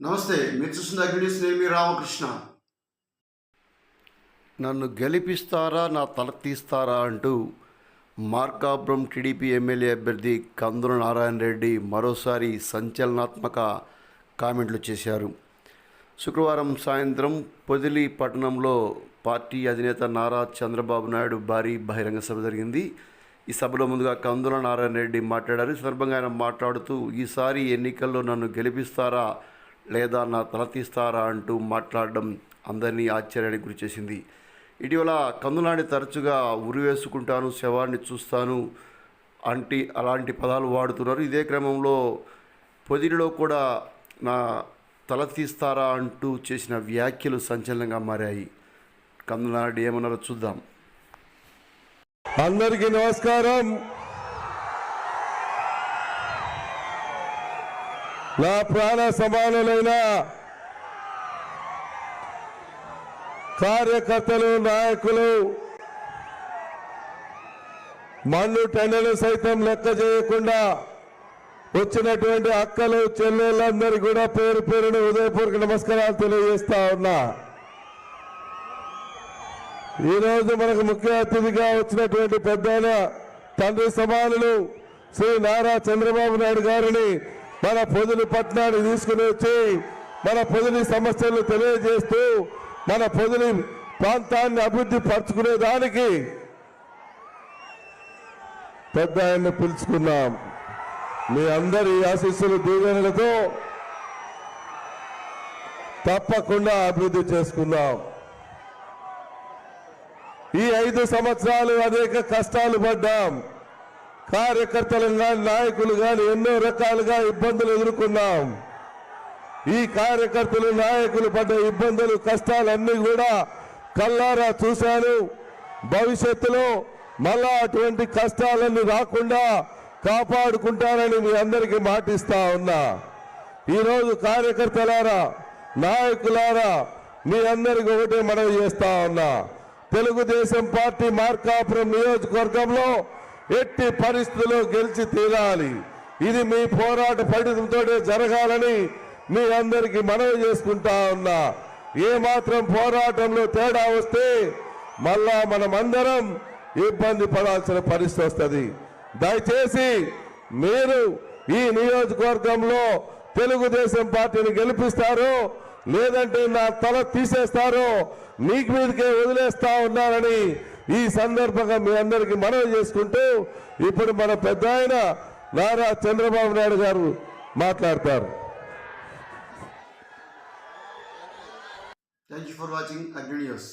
నమస్తే మీరు చూస్తున్న అగ్నిస్ నేను మీ రామకృష్ణ. నన్ను గెలిపిస్తారా నా తల తీస్తారా అంటూ మార్కాపురం టీడీపీ ఎమ్మెల్యే అభ్యర్థి కందుల నారాయణ రెడ్డి మరోసారి సంచలనాత్మక కామెంట్లు చేశారు. శుక్రవారం సాయంత్రం పొదిలి పట్టణంలో పార్టీ అధినేత నారా చంద్రబాబు నాయుడు భారీ బహిరంగ సభ జరిగింది. ఈ సభలో ముందుగా కందుల నారాయణ రెడ్డి మాట్లాడారు. ఈ సందర్భంగా ఆయన మాట్లాడుతూ ఈసారి ఎన్నికల్లో నన్ను గెలిపిస్తారా లేదా నా తల తీస్తారా అంటూ మాట్లాడడం అందరినీ ఆశ్చర్యానికి గురిచేసింది. ఇటీవల కందులాంటి తరచుగా ఉరివేసుకుంటాను శవాన్ని చూస్తాను అంటి అలాంటి పదాలు వాడుతున్నారు. ఇదే క్రమంలో పొదిలిలో కూడా నా తల తీస్తారా అంటూ చేసిన వ్యాఖ్యలు సంచలనంగా మారాయి. కందులాంటి ఏమన్నారో చూద్దాం. అందరికీ నమస్కారం. నా ప్రాణ సమానులైన కార్యకర్తలు నాయకులు మన్ను టెండలు సైతం లెక్క చేయకుండా వచ్చినటువంటి అక్కలు చెల్లెళ్ళందరి కూడా పేరు పేరును ఉదయపూర్కి నమస్కారాలు తెలియజేస్తా ఉన్నా. ఈరోజు మనకు ముఖ్య అతిథిగా వచ్చినటువంటి పెద్ద తండ్రి సమానులు శ్రీ నారా చంద్రబాబు నాయుడు గారిని మన పొదులు పట్టణాన్ని తీసుకుని వచ్చి మన పొదిలి సమస్యలు తెలియజేస్తూ మన పొదిలి ప్రాంతాన్ని అభివృద్ధి పరచుకునే దానికి పెద్ద ఆయన్ని పిలుచుకున్నాం. మీ అందరి ఆశీస్సులు దీవెనలతో తప్పకుండా అభివృద్ధి చేసుకుందాం. ఈ ఐదు సంవత్సరాలు అనేక కష్టాలు పడ్డాం. కార్యకర్తలు కానీ నాయకులు కానీ ఎన్నో రకాలుగా ఇబ్బందులు ఎదుర్కొన్నాం. ఈ కార్యకర్తలు నాయకులు పడ్డ ఇబ్బందులు కష్టాలన్నీ కూడా కల్లారా చూశాను. భవిష్యత్తులో మళ్ళా అటువంటి కష్టాలన్నీ రాకుండా కాపాడుకుంటానని మీ అందరికీ మాటిస్తా ఉన్నా. ఈరోజు కార్యకర్తలారా నాయకులారా మీ అందరికి ఒకటే మనవి చేస్తా ఉన్నా. తెలుగుదేశం పార్టీ మార్కాపురం నియోజకవర్గంలో ఎట్టి పరిస్థితుల్లో గెలిచి తీరాలి. ఇది మీ పోరాట ఫలితంతో జరగాలని మీ అందరికీ మనవి చేసుకుంటా ఉన్నా. ఏ మాత్రం పోరాటంలో తేడా వస్తే మళ్ళా మనం అందరం ఇబ్బంది పడాల్సిన పరిస్థితి వస్తుంది. దయచేసి మీరు ఈ నియోజకవర్గంలో తెలుగుదేశం పార్టీని గెలిపిస్తారో లేదంటే నా తల తీసేస్తారో మీకు మీదకే వదిలేస్తా ఉన్నారని ఈ సందర్భంగా మీ అందరికీ మనవి చేసుకుంటూ ఇప్పుడు మన పెద్ద ఆయన నారా చంద్రబాబు నాయుడు గారు మాట్లాడతారు. Thank you for watching Agni news